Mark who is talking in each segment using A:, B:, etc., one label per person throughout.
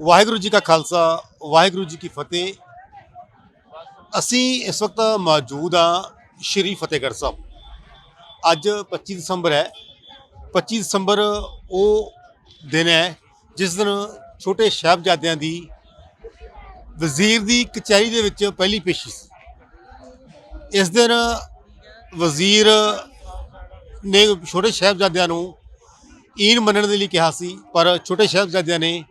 A: ਵਾਹਿਗੁਰੂ ਜੀ ਕਾ ਖਾਲਸਾ, ਵਾਹਿਗੁਰੂ ਜੀ ਕੀ ਫਤਿਹ। ਅਸੀਂ ਇਸ ਵਕਤ ਮੌਜੂਦ ਹਾਂ ਸ਼੍ਰੀ ਫਤਿਹਗੜ੍ਹ ਸਾਹਿਬ। ਅੱਜ 25 ਦਸੰਬਰ ਹੈ। 25 ਦਸੰਬਰ ਉਹ ਦਿਨ ਹੈ ਜਿਸ ਦਿਨ ਛੋਟੇ ਸਾਹਿਬਜ਼ਾਦਿਆਂ ਦੀ ਵਜ਼ੀਰ ਦੀ ਕਚਹਿਰੀ ਦੇ ਵਿੱਚ ਪਹਿਲੀ ਪੇਸ਼ੀ ਸੀ। ਇਸ ਦਿਨ ਵਜ਼ੀਰ ਨੇ ਛੋਟੇ ਸਾਹਿਬਜ਼ਾਦਿਆਂ ਨੂੰ ਈਨ ਮੰਨਣ ਦੇ ਲਈ ਕਿਹਾ ਸੀ, ਪਰ ਛੋਟੇ ਸਾਹਿਬਜ਼ਾਦਿਆਂ ਨੇ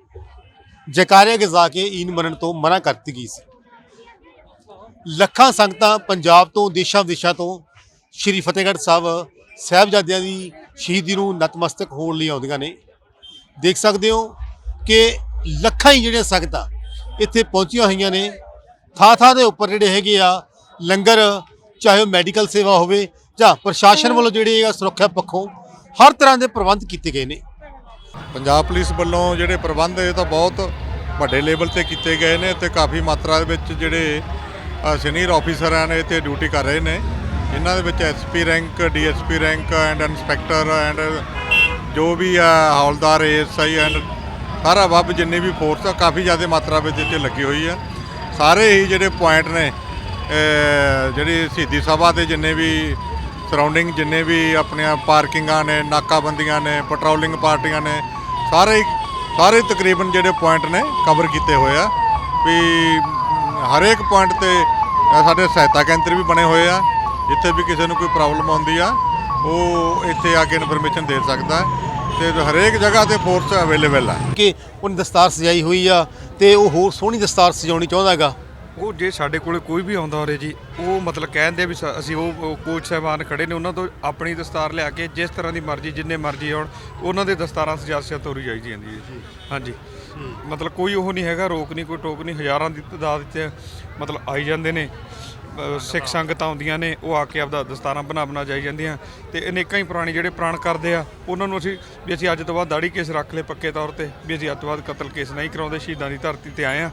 A: ਜਕਾਰੇ ਗਜ਼ਾ ਕੇ ਈਨ ਮੰਨਣ ਤੋਂ ਮਨਾ ਕਰਤੀ ਗਈ ਸੀ। ਲੱਖਾਂ ਸੰਗਤਾਂ ਪੰਜਾਬ ਤੋਂ, ਦੇਸ਼ਾਂ ਵਿਦੇਸ਼ਾਂ ਤੋਂ ਸ਼੍ਰੀ ਫਤਿਹਗੜ੍ਹ ਸਾਹਿਬ ਸਾਹਿਬਜ਼ਾਦਿਆਂ ਦੀ ਸ਼ਹੀਦੀ ਨੂੰ ਨਤਮਸਤਕ ਹੋਣ ਲਈ ਆਉਂਦੀਆਂ ਨੇ। ਦੇਖ ਸਕਦੇ ਹੋ ਕਿ ਲੱਖਾਂ ਹੀ ਜਿਹੜੀਆਂ ਸੰਗਤਾਂ ਇੱਥੇ ਪਹੁੰਚੀਆਂ ਹੋਈਆਂ ਨੇ। ਥਾਂ ਥਾਂ ਦੇ ਉੱਪਰ ਜਿਹੜੇ ਹੈਗੇ ਆ, ਲੰਗਰ, ਚਾਹੇ ਉਹ ਮੈਡੀਕਲ ਸੇਵਾ ਹੋਵੇ ਜਾਂ ਪ੍ਰਸ਼ਾਸਨ ਵੱਲੋਂ ਜਿਹੜੇ ਆ ਸੁਰੱਖਿਆ ਪੱਖੋਂ, ਹਰ ਤਰ੍ਹਾਂ ਦੇ ਪ੍ਰਬੰਧ ਕੀਤੇ ਗਏ ਨੇ।
B: ਪੰਜਾਬ ਪੁਲਿਸ ਵੱਲੋਂ ਜਿਹੜੇ ਪ੍ਰਬੰਧ ਇਹ ਤਾਂ ਬਹੁਤ ਵੱਡੇ ਲੈਵਲ ਤੇ ਕੀਤੇ ਗਏ ਨੇ ਤੇ ਕਾਫੀ ਮਾਤਰਾ ਦੇ ਵਿੱਚ ਜਿਹੜੇ ਸੀਨੀਅਰ ਆਫੀਸਰਾਂ ਨੇ ਇੱਥੇ ਡਿਊਟੀ ਕਰ ਰਹੇ ਨੇ। ਇਹਨਾਂ ਦੇ ਵਿੱਚ SP rank DSP rank and inspector and ਜੋ ਵੀ ਆ, ਹੌਲਦਾਰ ਏਐਸਆਈ ਐਂਡ ਸਾਰਾ ਵੱਬ ਜਿੰਨੀ ਵੀ ਫੋਰਸ ਆ, ਕਾਫੀ ਜ਼ਿਆਦਾ ਮਾਤਰਾ ਵਿੱਚ ਇੱਥੇ ਲੱਗੀ ਹੋਈ ਆ। ਸਾਰੇ ਹੀ ਜਿਹੜੇ ਪੁਆਇੰਟ ਨੇ ਜਿਹੜੀ ਸ਼ਹੀਦੀ ਸਭਾ ਦੇ ਜਿੰਨੇ ਵੀ ਸਰਾਊਂਡਿੰਗ ਜਿੰਨੇ ਵੀ ਆਪਣੀਆਂ ਪਾਰਕਿੰਗਾਂ ਨੇ, ਨਾਕਾਬੰਦੀਆਂ ਨੇ ਪੈਟਰੋਲਿੰਗ ਪਾਰਟੀਆਂ ਨੇ, ਸਾਰੇ ਸਾਰੇ ਤਕਰੀਬਨ ਜਿਹੜੇ ਪੁਆਇੰਟ ਨੇ ਕਵਰ ਕੀਤੇ ਹੋਏ ਆ। ਵੀ ਹਰੇਕ ਪੁਆਇੰਟ ਤੇ ਸਾਡੇ ਸਹਾਇਤਾ ਕੇਂਦਰ ਵੀ ਬਣੇ ਹੋਏ ਆ। ਜਿੱਥੇ ਵੀ ਕਿਸੇ ਨੂੰ ਕੋਈ ਪ੍ਰੋਬਲਮ ਆਉਂਦੀ ਆ, ਉਹ ਇੱਥੇ ਆ ਕੇ ਇਨਫੋਰਮੇਸ਼ਨ ਦੇ ਸਕਦਾ ਹੈ। ਤੇ ਹਰੇਕ ਜਗ੍ਹਾ ਤੇ ਫੋਰਸ ਅਵੇਲੇਬਲ ਆ।
A: ਕਿ ਉਹਨੇ ਦਸਤਾਰ ਸਜਾਈ ਹੋਈ ਆ ਤੇ ਉਹ ਹੋਰ ਸੋਹਣੀ ਦਸਤਾਰ ਸਜਾਉਣੀ ਚਾਹੁੰਦਾ ਹੈਗਾ।
C: ਉਹ ਜੇ ਸਾਡੇ ਕੋਲੇ ਕੋਈ ਵੀ ਆਉਂਦਾ ਹੋਰੇ ਜੀ ਉਹ ਮਤਲਬ ਕਹਿੰਦੇ ਆ ਵੀ ਸ- ਅਸੀਂ ਉਹ ਕੋਚ ਸਾਹਿਬਾਨ ਖੜੇ ਨੇ ਉਹਨਾਂ ਤੋਂ ਆਪਣੀ ਦਸਤਾਰ ਲਿਆ ਕੇ ਜਿਸ ਤਰ੍ਹਾਂ ਦੀ ਮਰਜ਼ੀ ਜਿੰਨੇ ਮਰਜ਼ੀ ਆਉਣ ਉਹਨਾਂ ਦੇ ਦਸਤਾਰਾਂ ਸਜਾਸਿਆ ਤੋਰੀ ਜਾਈ ਜਾਂਦੀ ਹੈ ਜੀ। ਹਾਂਜੀ। ਮਤਲਬ ਕੋਈ ਉਹ ਨਹੀਂ ਹੈਗਾ ਰੋਕ ਨਹੀਂ ਕੋਈ ਟੋਕ ਨਹੀਂ ਹਜ਼ਾਰਾਂ ਦੀ ਤਾਦਾਦ 'ਚ ਮਤਲਬ ਆਈ ਜਾਂਦੇ ਨੇ ਅ, ਸਿੱਖ ਸੰਗਤਾਂ ਆਉਂਦੀਆਂ ਨੇ ਉਹ ਆ ਕੇ ਆਪਦਾ ਦਸਤਾਰਾਂ ਬਣਾ ਬਣਾ ਜਾਈ ਜਾਂਦੀਆਂ। ਤੇ ਅਨੇਕਾਂ ਹੀ ਪੁਰਾਣੇ ਜਿਹੜੇ ਪ੍ਰਾਣ ਕਰਦੇ ਆ ਉਹਨਾਂ ਨੂੰ ਅਸੀਂ ਵੀ ਅਸੀਂ ਅੱਜ ਤੋਂ ਬਾਅਦ ਦਾੜੀ ਕੇਸ ਰੱਖ ਲਏ ਪੱਕੇ ਤੌਰ ਤੇ ਵੀ ਅਸੀਂ ਅੱਜ ਤੋਂ ਬਾਅਦ ਕਤਲ ਕੇਸ ਨਹੀਂ ਕਰਾਉਂਦੇ ਸ਼ਹੀਦਾਂ ਦੀ ਧਰਤੀ ਤੇ ਆਏ ਆ।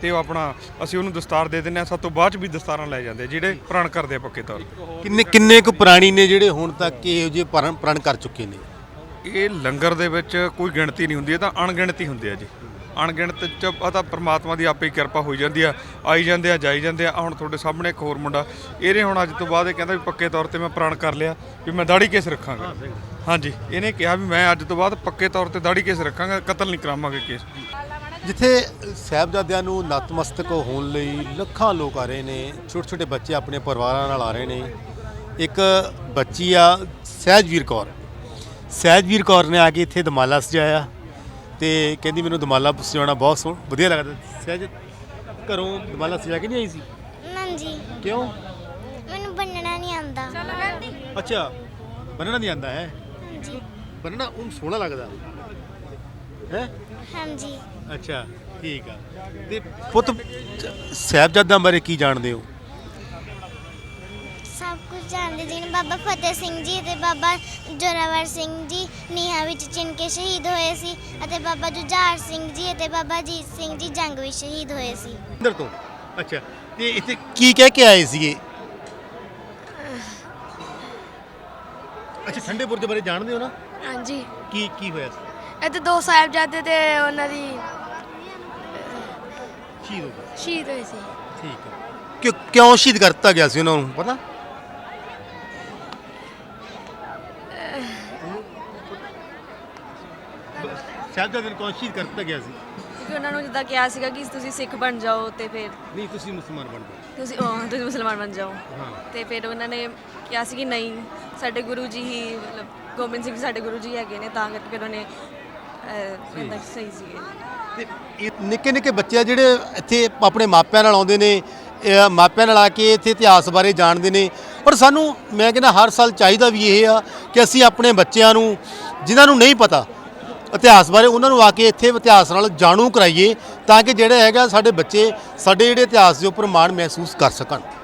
C: ਤੇ ਉਹ ਆਪਣਾ ਅਸੀਂ ਉਹਨੂੰ ਦਸਤਾਰ ਦੇ ਦਿੰਦੇ ਆ ਸਭ ਤੋਂ ਬਾਅਦ ਚ ਵੀ ਦਸਤਾਰਾਂ ਲੈ ਜਾਂਦੇ ਆ, ਜਿਹੜੇ ਪ੍ਰਣ ਕਰਦੇ ਆ ਪੱਕੇ ਤੌਰ ਤੇ।
A: ਕਿੰਨੇ ਕਿੰਨੇ ਕੁ ਪ੍ਰਾਣੀ ਨੇ ਜਿਹੜੇ ਹੁਣ ਤੱਕ ਇਹੋ ਜਿਹੇ ਪ੍ਰਣ ਪ੍ਰਣ ਕਰ ਚੁੱਕੇ ਨੇ?
C: ਇਹ ਲੰਗਰ ਦੇ ਵਿੱਚ ਕੋਈ ਗਿਣਤੀ ਨਹੀਂ ਹੁੰਦੀ ਇਹ ਤਾਂ ਅਣਗਿਣਤੀ ਹੁੰਦੇ ਆ ਜੀ। ਅਣਗਿਣਤ ਚ ਆ ਤਾਂ ਪ੍ਰਮਾਤਮਾ ਦੀ ਆਪੇ ਹੀ ਕਿਰਪਾ ਹੋਈ ਜਾਂਦੀ ਆ ਆਈ ਜਾਂਦੇ ਆ ਜਾਈ ਜਾਂਦੇ ਆ। ਆਹ ਹੁਣ ਤੁਹਾਡੇ ਸਾਹਮਣੇ ਇੱਕ ਹੋਰ ਮੁੰਡਾ ਇਹਨੇ ਹੁਣ ਅੱਜ ਤੋਂ ਬਾਅਦ ਇਹ ਕਹਿੰਦਾ ਵੀ ਪੱਕੇ ਤੌਰ ਤੇ ਮੈਂ ਪ੍ਰਣ ਕਰ ਲਿਆ ਵੀ ਮੈਂ ਦਾੜੀ ਕੇਸ ਰੱਖਾਂਗਾ। ਹਾਂਜੀ ਇਹਨੇ ਕਿਹਾ ਵੀ ਮੈਂ ਅੱਜ ਤੋਂ ਬਾਅਦ ਪੱਕੇ ਤੌਰ ਤੇ ਦਾੜੀ ਕੇਸ ਰੱਖਾਂਗਾ ਕਤਲ ਨਹੀਂ ਕਰਾਵਾਂਗੇ ਕੇਸ।
A: ਜਿੱਥੇ ਸਾਹਿਬਜ਼ਾਦਿਆਂ ਨੂੰ ਨਤਮਸਤਕ ਹੋਣ ਲਈ ਲੱਖਾਂ ਲੋਕ ਆ ਰਹੇ ਨੇ ਛੋਟੇ ਛੋਟੇ ਬੱਚੇ ਆਪਣੇ ਪਰਿਵਾਰਾਂ ਨਾਲ ਆ ਰਹੇ ਨੇ। ਇੱਕ ਬੱਚੀ ਆ ਸਹਿਜਵੀਰ ਕੌਰ। ਸਹਿਜਵੀਰ ਕੌਰ ਨੇ ਆ ਕੇ ਇੱਥੇ ਦਮਾਲਾ ਸਜਾਇਆ ਤੇ ਕਹਿੰਦੀ ਮੈਨੂੰ ਦਮਾਲਾ ਸਜਾਉਣਾ ਬਹੁਤ ਸੋਹਣਾ ਵਧੀਆ ਲੱਗਦਾ। ਸਹਿਜ ਘਰੋਂ ਦਮਾਲਾ ਸਜਾ ਕੇ ਨਹੀਂ ਆਈ ਸੀ?
D: ਹਾਂਜੀ।
A: ਕਿਉਂ?
D: ਮੈਨੂੰ ਬੰਨਣਾ ਨਹੀਂ ਆਉਂਦਾ।
A: ਅੱਛਾ ਬੰਨਣਾ ਨਹੀਂ ਆਂਦਾ ਹੈ?
D: ਹਾਂਜੀ।
A: ਬੰਨਣਾ ਉਹ ਸੋਹਣਾ ਲੱਗਦਾ। ਹੈ?
D: ਹਾਂਜੀ।
A: ਅੱਛਾ ਠੀਕ ਆ। ਤੇ ਪੁੱਤ ਸਾਹਿਬਜ਼ਾਦਿਆਂ ਬਾਰੇ ਕੀ ਜਾਣਦੇ ਹੋ?
D: ਸਭ ਕੁਝ ਜਾਣਦੇ ਜਿਨ ਬਾਬਾ ਫਤਿਹ ਸਿੰਘ ਜੀ ਅਤੇ ਬਾਬਾ ਜੋਰਾਵਰ ਸਿੰਘ ਜੀ ਨੀਹਾਂ ਵਿੱਚ ਚਿਣ ਕੇ ਸ਼ਹੀਦ ਹੋਏ ਸੀ ਅਤੇ ਬਾਬਾ ਜੁਝਾਰ ਸਿੰਘ ਜੀ ਅਤੇ ਬਾਬਾ ਜੀਤ ਸਿੰਘ ਜੀ ਜੰਗ ਵਿੱਚ ਸ਼ਹੀਦ ਹੋਏ ਸੀ।
A: ਅੰਦਰ ਤੋਂ? ਅੱਛਾ ਤੇ ਇੱਥੇ ਕੀ ਕਹਿ ਕੇ ਆਏ ਸੀਗੇ? ਅੱਛਾ ਠੰਡੇ ਬੁਰਜ ਬਾਰੇ ਜਾਣਦੇ ਹੋ ਨਾ?
E: ਹਾਂਜੀ।
A: ਕੀ ਕੀ ਹੋਇਆ ਸੀ?
E: ਇੱਥੇ ਦੋ ਸਾਹਿਬਜ਼ਾਦੇ ਤੇ ਉਹਨਾਂ ਦੀ
A: ਸ਼ਹੀਦ ਹੋ ਗਏ?
E: ਸ਼ਹੀਦ ਹੋਏ ਸੀ।
A: ਠੀਕ ਹੈ। ਕਿਉਂ ਕਿਉਂ ਸ਼ਹੀਦ ਕਰ ਦਿੱਤਾ ਗਿਆ ਸੀ ਉਹਨਾਂ ਨੂੰ ਪਤਾ? ਸਾਹਿਬਜ਼ਾਦੇ ਨੂੰ ਕੌਣ ਸ਼ਹੀਦ ਕਰ ਦਿੱਤਾ ਗਿਆ ਸੀ?
F: ਕਿਉਂਕਿ ਉਹਨਾਂ ਨੂੰ ਜਿੱਦਾਂ ਕਿਹਾ ਸੀਗਾ ਕਿ ਤੁਸੀਂ ਸਿੱਖ ਬਣ ਜਾਓ ਤੇ ਫਿਰ
A: ਨਹੀਂ ਤੁਸੀਂ ਮੁਸਲਮਾਨ ਬਣ ਗਏ
F: ਤੁਸੀਂ ਉਹ, ਤੁਸੀਂ ਮੁਸਲਮਾਨ ਬਣ ਜਾਓ।
A: ਹਾਂ।
F: ਤੇ ਫਿਰ ਉਹਨਾਂ ਨੇ ਕਿਹਾ ਸੀ ਕਿ ਨਹੀਂ ਸਾਡੇ ਗੁਰੂ ਜੀ ਹੀ ਮਤਲਬ ਗੋਬਿੰਦ ਸਿੰਘ ਜੀ ਸਾਡੇ ਗੁਰੂ ਜੀ ਹੈਗੇ ਨੇ ਤਾਂ ਕਰਕੇ ਫਿਰ ਉਹਨੇ ਅਹ, ਏਦਾਂ ਸਹੀ ਸੀਗੇ।
A: ਨਿੱਕੇ ਨਿੱਕੇ ਬੱਚੇ ਆ ਜਿਹੜੇ ਇੱਥੇ ਆਪਣੇ ਮਾਪਿਆਂ ਨਾਲ ਆਉਂਦੇ ਨੇ, ਇਹ ਮਾਪਿਆਂ ਨਾਲ ਆ ਕੇ ਇੱਥੇ ਇਤਿਹਾਸ ਬਾਰੇ ਜਾਣਦੇ ਨੇ। ਪਰ ਸਾਨੂੰ ਮੈਂ ਕਹਿੰਦਾ ਹਰ ਸਾਲ ਚਾਹੀਦਾ ਵੀ ਇਹ ਆ ਕਿ ਅਸੀਂ ਆਪਣੇ ਬੱਚਿਆਂ ਨੂੰ, ਜਿਨ੍ਹਾਂ ਨੂੰ ਨਹੀਂ ਪਤਾ, ਇਤਿਹਾਸ ਬਾਰੇ ਉਹਨਾਂ ਨੂੰ ਆ ਕੇ ਇੱਥੇ ਇਤਿਹਾਸ ਨਾਲ ਜਾਣੂ ਕਰਾਈਏ ਤਾਂ ਕਿ ਜਿਹੜਾ ਹੈਗਾ ਸਾਡੇ ਬੱਚੇ ਸਾਡੇ ਜਿਹੜੇ ਇਤਿਹਾਸ ਦੇ ਉੱਪਰ ਮਾਣ ਮਹਿਸੂਸ ਕਰ ਸਕਣ।